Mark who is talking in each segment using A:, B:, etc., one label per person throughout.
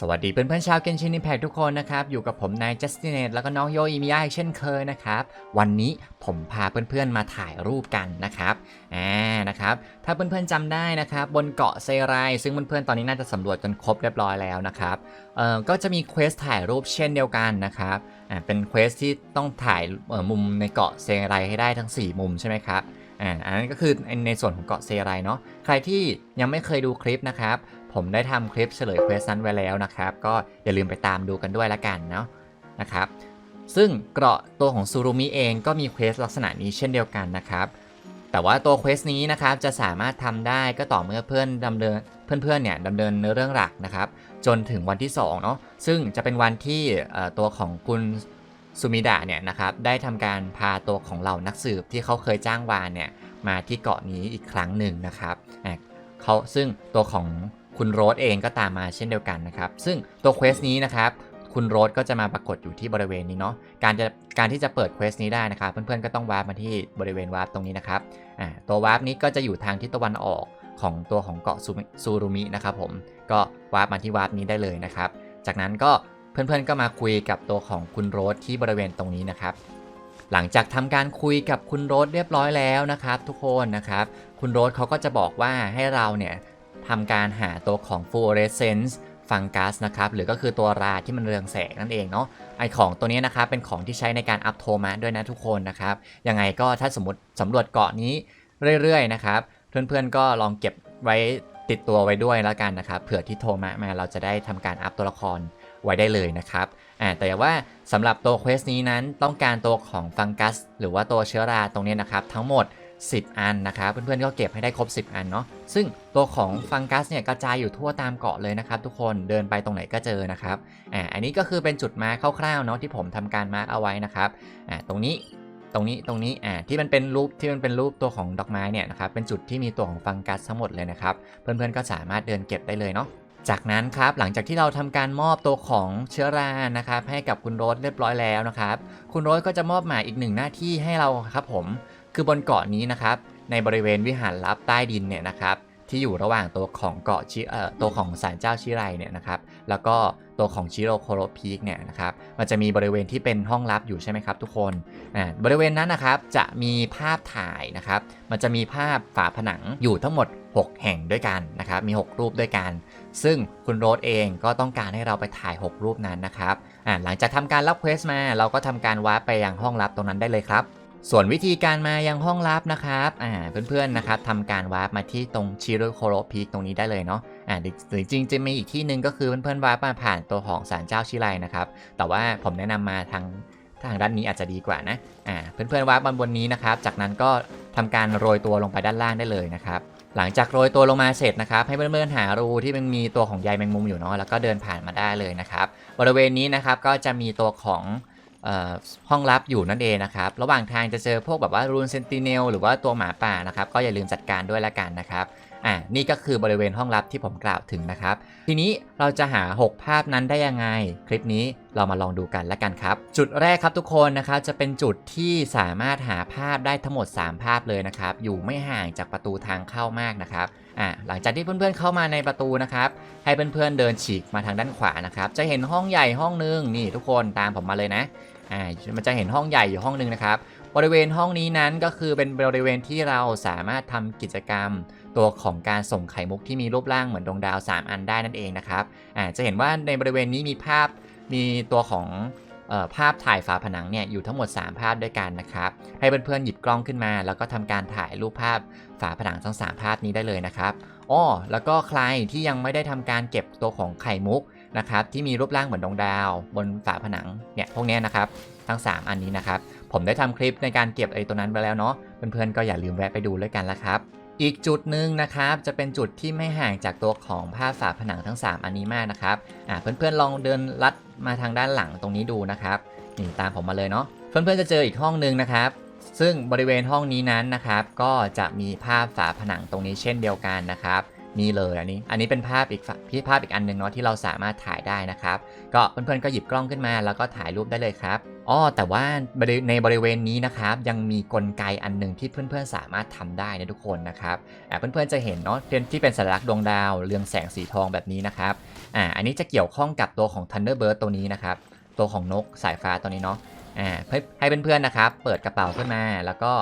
A: สวัสดีเพื่อนๆชาวเกนชิน i ิ p พ c t ทุกคนนะครับ อยู่กับผมนายจัสตินเนตแล้วก็น้องโยอิมิยะเช่นเคยนะครับ วันนี้ผมพาเพื่อนๆมาถ่ายรูปกันนะครับอ่านะครับ ถ้าเพื่อนๆจำได้นะครับ บนเกาะเซไรซึ่งเพื่อนๆตอนนี้น่าจะสำรวจจนครบเรียบร้อยแล้วนะครับเอ่อก็จะมีเควสถ่ายรูปเช่นเดียวกันนะครับอ่าเป็นเควสที่ต้องถ่ายมุมในเกาะเซไรให้ได้ทั้ง 4 มุมใช่ไหมครับอ่าอันนั้นก็คือในส่วนของเกาะเซไรเนาะใครที่ยังไม่เคยดูคลิปนะครับ ผมได้ทำคลิปเฉลยเควสนั้นไว้แล้วนะครับ ก็อย่าลืมไปตามดูกันด้วยละกันเนาะนะครับ ซึ่งเกราะตัวของซูรุมิเองก็มีเควสลักษณะนี้เช่นเดียวกันนะครับ แต่ว่าตัวเควสนี้นะครับจะสามารถทำได้ก็ต่อเมื่อเพื่อนดำเนินเพื่อนๆเนี่ยดำเนินเนื้อเรื่องหลักนะครับ จนถึงวันที่2เนาะซึ่งจะเป็นวันที่ตัวของคุณซูมิดะเนี่ยนะครับได้ทำการพาตัวของเหล่านักสืบที่เขาเคยจ้างวานเนี่ยมาที่เกาะนี้อีกครั้งหนึ่งนะครับเขาซึ่งตัวของ คุณโรสเองก็ตามมาเช่นเดียวกันนะครับ ซึ่งตัวเควสนี้นะครับคุณโรสก็จะมาปรากฏอยู่ที่บริเวณนี้เนาะการจะการที่จะเปิดเควสนี้ได้นะครับ เพื่อนๆก็ต้องวาร์ปมาที่บริเวณวาร์ปตรงนี้นะครับอ่าตัววาร์ปนี้ก็จะอยู่ทางทิศตะวันออกของตัวของเกาะซูมิซูรุมินะครับผมก็วาร์ปมาที่วาร์ปนี้ได้เลยนะครับ จากนั้นก็เพื่อนๆก็มาคุยกับตัวของคุณโรสที่บริเวณตรงนี้นะครับ หลังจากทำการคุยกับคุณโรสเรียบร้อยแล้วนะครับ ทุกคนนะครับ คุณโรสเขาก็จะบอกว่าให้เราเนี่ย ทำการหาตัวของ fluorescence fungus นะครับ หรือก็คือตัวราที่มันเรืองแสงนั่นเองเนาะไอของตัวนี้นะครับ เป็นของที่ใช้ในการอัพโทมะด้วยนะทุกคนนะครับ ยังไงก็ถ้าสมมติสำรวจเกาะนี้เรื่อยๆนะครับ เพื่อนๆก็ลองเก็บไว้ติดตัวไว้ด้วยแล้วกันนะครับ เผื่อที่โทมะมาเราจะได้ทำการอัพตัวละครไว้ได้เลยนะครับอ่าแต่ว่าสำหรับตัวเควสนี้นั้นต้องการตัวของฟังกัส หรือว่าตัวเชื้อราตรงนี้นะครับ ทั้งหมด 10 อันนะครับ เพื่อนๆก็เก็บให้ได้ครบ 10 อันเนาะซึ่งตัวของฟังกัสเนี่ยกระจายอยู่ทั่วตามเกาะเลยนะครับ ทุกคนเดินไปตรงไหนก็เจอนะครับอ่าอันนี้ก็คือเป็นจุดมาคร่าวๆเนาะที่ผมทำการมาร์คเอาไว้นะครับอ่าตรงนี้ตรงนี้ตรงนี้อ่าที่มันเป็นรูปที่มันเป็นรูปตัวของดอกไม้เนี่ยนะครับเป็นจุดที่มีตัวของฟังกัสทั้งหมดเลยนะครับเพื่อนๆก็สามารถเดินเก็บได้เลยเนาะจากนั้นครับหลังจากที่เราทำการมอบตัวของเชื้อรานะครับให้กับคุณโรสเรียบร้อยแล้วนะครับคุณโรสก็จะมอบหมายอีกหนึ่งหน้าที่ให้เราครับผม คือบนเกาะนี้นะครับในบริเวณวิหารลับใต้ดินเนี่ยนะครับที่อยู่ระหว่างตัวของเกาะชิเอ่อตัวของศาลเจ้าชิไรเนี่ยนะครับแล้วก็ตัวของชิโรโคโรพีกเนี่ยนะครับมันจะมีบริเวณที่เป็นห้องลับอยู่ใช่ไหมครับทุกคนอ่าบริเวณนั้นนะครับจะมีภาพถ่ายนะครับมันจะมีภาพฝาผนังอยู่ทั้งหมด 6 แห่งด้วยกันนะครับมี 6 รูปด้วยกัน ซึ่งคุณโรสเองก็ต้องการให้เราไปถ่าย 6 รูปนั้นนะครับอ่าหลังจากทำการรับเควสมา เราก็ทำการวาร์ปไปยังห้องลับตรงนั้นได้เลยครับ ส่วนวิธีการมายังห้องลับนะครับอ่าเพื่อนๆนะครับทำการวาร์ปมาที่ตรงชิโรโคโรพีกตรงนี้ได้เลยเนาะอ่าหรือจริงๆจะมีอีกที่หนึ่งก็คือเพื่อนๆวาร์ปมาผ่านตัวของศาลเจ้าชิไรนะครับแต่ว่าผมแนะนำมาทางทางด้านนี้อาจจะดีกว่านะอ่าเพื่อนๆวาร์ปมาบนนี้นะครับจากนั้นก็ทำการโรยตัวลงไปด้านล่างได้เลยนะครับหลังจากโรยตัวลงมาเสร็จนะครับ ให้เพื่อนๆหารูที่มันมีตัวของใยแมงมุมอยู่เนาะแล้วก็เดินผ่านมาได้เลยนะครับบริเวณนี้นะครับก็จะมีตัวของ ห้องลับอยู่นั่นเองนะครับ ระหว่างทางจะเจอพวกแบบว่ารูนเซนติเนลหรือว่าตัวหมาป่านะครับ ก็อย่าลืมจัดการด้วยละกันนะครับอ่านี่ก็คือบริเวณห้องลับที่ผมกล่าวถึงนะครับ ทีนี้เราจะหา 6 ภาพนั้นได้ยังไง คลิปนี้เรามาลองดูกันละกันครับ จุดแรกครับทุกคนนะครับจะเป็นจุดที่สามารถหาภาพได้ทั้งหมด 3 ภาพเลยนะครับ อยู่ไม่ห่างจากประตูทางเข้ามากนะครับอ่าหลังจากที่เพื่อนๆเข้ามาในประตูนะครับให้เพื่อนๆเดินฉีกมาทางด้านขวานะครับจะเห็นห้องใหญ่ห้องนึงนี่ทุกคนตามผมมาเลยนะ อ่ามันจะเห็นห้องใหญ่อยู่ห้องหนึ่งนะครับ บริเวณห้องนี้นั้นก็คือเป็นบริเวณที่เราสามารถทำกิจกรรม ตัวของการส่งไข่มุกที่มีรูปร่างเหมือนดวงดาว 3 อันได้นั่นเองนะครับอ่าจะเห็นว่าในบริเวณนี้มีภาพมีตัวของออภาพถ่ายฝาผนังเนี่ยอยู่ทั้งหมด 3 ภาพด้วยกันนะครับ ให้เพื่อนๆหยิบกล้องขึ้นมา แล้วก็ทำการถ่ายรูปภาพฝาผนังทั้ง 3 ภาพนี้ได้เลยนะครับอ้อแล้วก็ใครที่ยังไม่ได้ทำการเก็บตัวของไข่มุก นะครับที่มีรูปร่างเหมือนดวงดาวบนฝาผนังเนี่ยพวกนี้นะครับทั้ง 3 อันนี้นะครับผมได้ทำคลิปในการเก็บไอ้ตัวนั้นไปแล้วเนาะเพื่อนๆก็อย่าลืมแวะไปดูด้วยกันละครับอีกจุดหนึ่งนะครับจะเป็นจุดที่ไม่ห่างจากตัวของภาพฝาผนังทั้ง 3 อันนี้มากนะครับอ่าเพื่อนๆลองเดินลัดมาทางด้านหลังตรงนี้ดูนะครับนี่ตามผมมาเลยเนาะเพื่อนๆจะเจออีกห้องหนึ่งนะครับซึ่งบริเวณห้องนี้นั้นนะครับ ก็จะมีภาพฝาผนังตรงนี้เช่นเดียวกันนะครับ นี่เลยอันนี้ อันนี้เป็นภาพอีกพี่ภาพอีกอันหนึ่งเนาะที่เราสามารถถ่ายได้นะครับ ก็เพื่อนๆก็หยิบกล้องขึ้นมา แล้วก็ถ่ายรูปได้เลยครับอ๋อแต่ว่าในบริเวณนี้นะครับยังมีกลไกอันหนึ่งที่เพื่อนๆสามารถทำได้นะทุกคนนะครับอ่าเพื่อนๆจะเห็นเนาะที่ที่เป็นสัญลักษณ์ดวงดาวเรืองแสงสีทองแบบนี้นะครับอ่าอันนี้จะเกี่ยวข้องกับตัวของ Thunderbird ตัวนี้นะครับตัวของนกสายฟ้าตัวนี้เนาะอ่าให้เพื่อนๆนะครับเปิดกระเป๋าขึ้นมาแล้วก็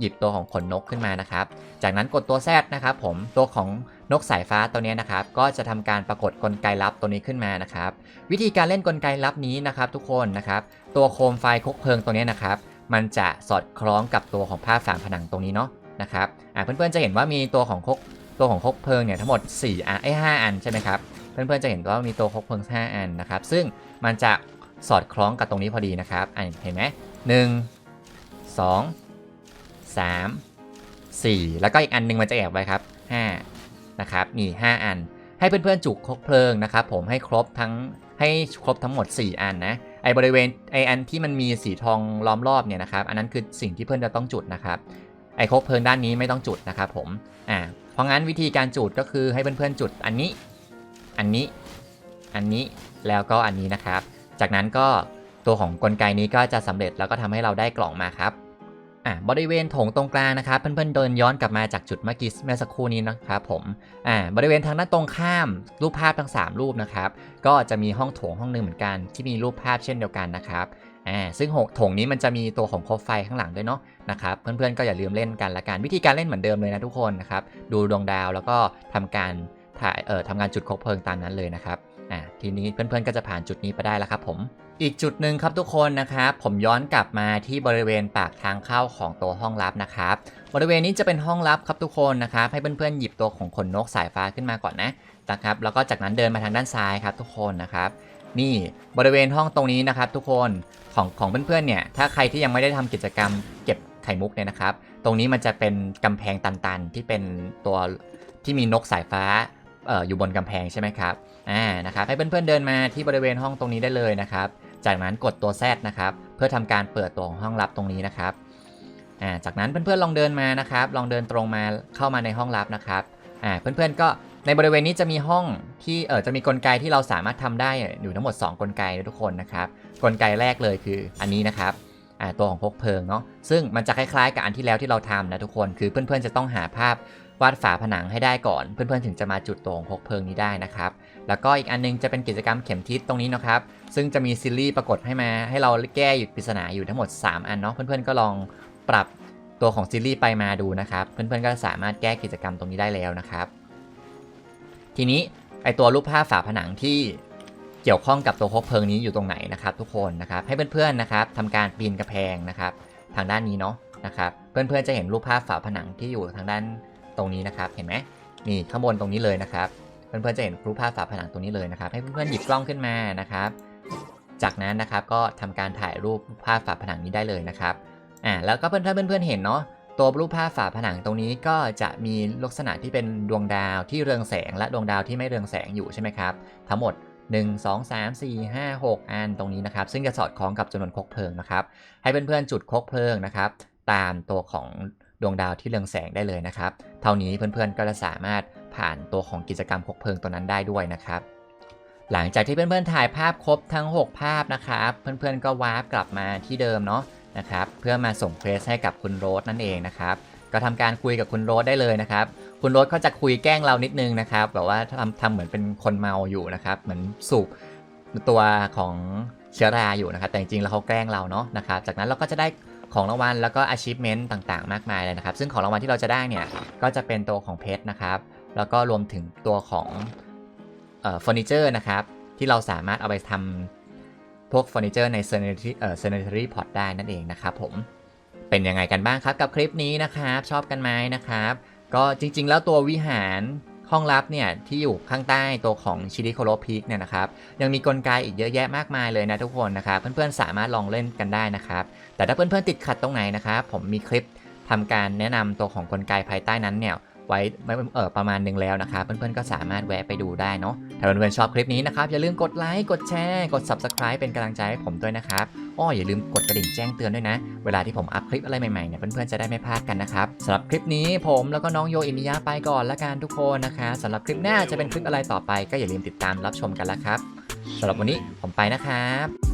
A: หยิบตัวของขนนกขึ้นมานะครับ จากนั้นกดตัว Z นะครับผมตัวของ นกสายฟ้าตัวนี้นะครับก็จะทำการปรากฏกลไกลับตัวนี้ขึ้นมานะครับ วิธีการเล่นกลไกลับนี้นะครับ ทุกคนนะครับ ตัวโคมไฟคกเพลิงตัวนี้นะครับ มันจะสอดคล้องกับตัวของภาพฝาผนังตรงนี้เนาะนะครับอ่าเพื่อนๆจะเห็นว่ามีตัวของคกตัวของคกเพลิงเนี่ยทั้งหมด4อันไอ้5อันใช่ไหมครับเพื่อนๆจะเห็นว่ามีตัวคกเพลิง 5 อันนะครับ ซึ่งมันจะสอดคล้องกับตรงนี้พอดีนะครับอ่าเห็นไหมหนึ่งสองสามสี่แล้วก็อีกอันหนึงมันจะแอบไว้ครับห้า นะครับนี่ห้าอัน ให้เพื่อนๆจุกคกเพลิงนะครับผมให้ครบทั้งให้ครบทั้งหมด 4 อันนะไอบริเวณไออันที่มันมีสีทองล้อมรอบเนี่ยนะครับ อันนั้นคือสิ่งที่เพื่อนจะต้องจุดนะครับไอคกเพลิงด้านนี้ไม่ต้องจุดนะครับผมอ่าเพราะงั้นวิธีการจุดก็คือให้เพื่อนๆจุดอันนี้ อันนี้ อันนี้แล้วก็อันนี้นะครับ จากนั้นก็ตัวของกลไกนี้ก็จะสำเร็จแล้วก็ทำให้เราได้กล่องมาครับ อะบริเวณโถงตรงกลางนะครับ เพื่อนๆเดินย้อนกลับมาจากจุดเมื่อกี้เมื่อสักครู่นี้นะครับผมอ่าบริเวณทางด้านตรงข้ามรูปภาพทั้ง 3 รูปนะครับ ก็จะมีห้องโถงห้องหนึ่งเหมือนกัน ที่มีรูปภาพเช่นเดียวกันนะครับอ่าซึ่งหกโถงนี้มันจะมีตัวของโคมไฟข้างหลังด้วยเนาะนะครับเพื่อนๆก็อย่าลืมเล่นกันละกันวิธีการเล่นเหมือนเดิมเลยนะทุกคนนะครับดูดวงดาวแล้วก็ทำการถ่ายเอ่อทำการจุดคบเพลิงตามนั้นเลยนะครับอ่าทีนี้เพื่อนๆก็จะผ่านจุดนี้ไปได้แล้วครับผม อีกจุดหนึ่งครับทุกคนนะครับผมย้อนกลับมาที่บริเวณปากทางเข้าของตัวห้องลับนะครับบริเวณนี้จะเป็นห้องลับครับทุกคนนะครับให้เพื่อนๆหยิบตัวของขนนกสายฟ้าขึ้นมาก่อนนะนะครับแล้วก็จากนั้นเดินมาทางด้านซ้ายครับทุกคนนะครับ นี่บริเวณห้องตรงนี้นะครับ ทุกคนของของเพื่อนๆเนี่ยถ้าใครที่ยังไม่ได้ทำกิจกรรมเก็บไข่มุกเนี่ยนะครับ ตรงนี้มันจะเป็นกำแพงตันๆ ที่เป็นตัวที่มีนกสายฟ้าอออยู่บนกำแพงใช่ไหมครับอ่านะครับให้เพื่อนๆเดินมาที่บริเวณห้องตรงนี้ได้เลยนะครับ จากนั้นกดตัว Z นะครับ เพื่อทำการเปิดตัวของห้องลับตรงนี้นะครับอ่าจากนั้นเพื่อนๆลองเดินมานะครับ ลองเดินตรงมาเข้ามาในห้องลับนะครับอ่าเพื่อนๆก็ในบริเวณนี้จะมีห้องที่เออจะมีกลไกที่เราสามารถทำได้อยู่ทั้งหมด 2 กลไกนะทุกคนนะครับ กลไกแรกเลยคืออันนี้นะครับอ่าตัวของพกเพลิงเนาะซึ่งมันจะคล้ายๆ กับอันที่แล้วที่เราทำนะทุกคนคือเพื่อนๆจะต้องหาภาพวาดฝาผนังให้ได้ก่อน เพื่อนๆถึงจะมาจุดตัวของพกเพลิงนี้ได้นะครับ แล้วก็อีกอันนึงจะเป็นกิจกรรมเข็มทิศตรงนี้นะครับ ซึ่งจะมีซีรีส์ปรากฏให้มาให้เราแก้อยู่ปริศนาอยู่ทั้งหมด 3 อันเนาะเพื่อนๆก็ลองปรับตัวของซีรีส์ไปมาดูนะครับ เพื่อนๆก็สามารถแก้กิจกรรมตรงนี้ได้แล้วนะครับ ทีนี้ไอตัวรูปภาพฝาผนังที่เกี่ยวข้องกับตัวคบเพลิงนี้อยู่ตรงไหนนะครับ ทุกคนนะครับให้เพื่อนๆนะครับทำการปีนกระแพงนะครับ ทางด้านนี้เนาะนะครับ เพื่อนๆจะเห็นรูปภาพฝาผนังที่อยู่ทางด้านตรงนี้นะครับ เห็นไหมนี่ข้างบนตรงนี้เลยนะครับ พื่อนๆจะเห็นรูปภาพฝาผนังตรงนี้เลยนะครับ ให้เพื่อนๆหยิบกล้องขึ้นมานะครับ จากนั้นนะครับก็ทำการถ่ายรูปภาพฝาผนังนี้ได้เลยนะครับอ่าแล้วก็เพื่อนๆเพื่อนๆเห็นเนาะตัวรูปภาพฝาผนังตรงนี้ก็จะมีลักษณะที่เป็นดวงดาวที่เรืองแสง และดวงดาวที่ไม่เรืองแสงอยู่ใช่ไหมครับทั้งหมด 1 2 3 4 5 6 อันตรงนี้นะครับ ซึ่งจะสอดคล้องกับจำนวนคกเพลิงนะครับให้เพื่อนๆจุดคกเพลิงนะครับ ตามตัวของดวงดาวที่เรืองแสงได้เลยนะครับ เท่านี้เพื่อนๆก็จะสามารถ ผ่านตัวของกิจกรรมคกเพลิงตัวนั้นได้ด้วยนะครับ หลังจากที่เพื่อนๆถ่ายภาพครบทั้ง 6 ภาพนะครับ เพื่อนๆก็วาร์ปกลับมาที่เดิมเนาะนะครับเพื่อมาส่งเควสให้กับคุณโรสนั่นเองนะครับก็ทำการคุยกับคุณโรสได้เลยนะครับ คุณโรสเขาจะคุยแกล้งเรานิดนึงนะครับแบบว่าทำทำเหมือนเป็นคนเมาอยู่นะครับ เหมือนสูบตัวของเชื้อราอยู่นะครับ แต่จริงๆแล้วเขาแกล้งเราเนาะนะครับ จากนั้นเราก็จะได้ของรางวัลแล้วก็ achievement ต่างๆ มากมายเลยนะครับ ซึ่งของรางวัลที่เราจะได้เนี่ย ก็จะเป็นตัวของเพชรนะครับ แล้วก็รวมถึงตัวของเฟอร์นิเจอร์นะครับ ที่เราสามารถเอาไปทำพวกเฟอร์นิเจอร์ใน sanitary เอ่อ sanitary pot ได้นั่นเองนะครับผมเป็นยังไงกันบ้างครับกับคลิปนี้นะครับ ชอบกันไหมนะครับ ก็จริง ๆ แล้วตัววิหารห้องลับเนี่ยที่อยู่ข้างใต้ตัวของชิริโคโรพีกเนี่ยนะครับยังมีกลไกอีกเยอะแยะมากมายเลยนะทุกคนนะครับเพื่อนๆสามารถลองเล่นกันได้นะครับ แต่ถ้าเพื่อนๆติดขัดตรงไหนนะครับผมมีคลิปทำการแนะนำตัวของกลไกภายใต้นั้นเนี่ย ไว้เออประมาณหนึงแล้วนะครับเพื่อนๆก็สามารถแวะไปดูได้เนาะถ้าเพื่อนๆชอบคลิปนี้นะครับอย่าลืมกดไลค์กดแชร์กด subscribe เป็นกำลังใจให้ผมด้วยนะครับอ้ออย่าลืมกดกระดิ่งแจ้งเตือนด้วยนะ เวลาที่ผมอัพคลิปอะไรใหม่ๆเนี่ยเพื่อนๆจะได้ไม่พลาดกันนะครับสำหรับคลิปนี้ผมแล้วก็น้องโยอิมิยะไปก่อนละกันทุกคนนะคะสำหรับคลิปหน้าจะเป็นคลิปอะไรต่อไป ก็อย่าลืมติดตามรับชมกันละครับสำหรับวันนี้ผมไปนะครับ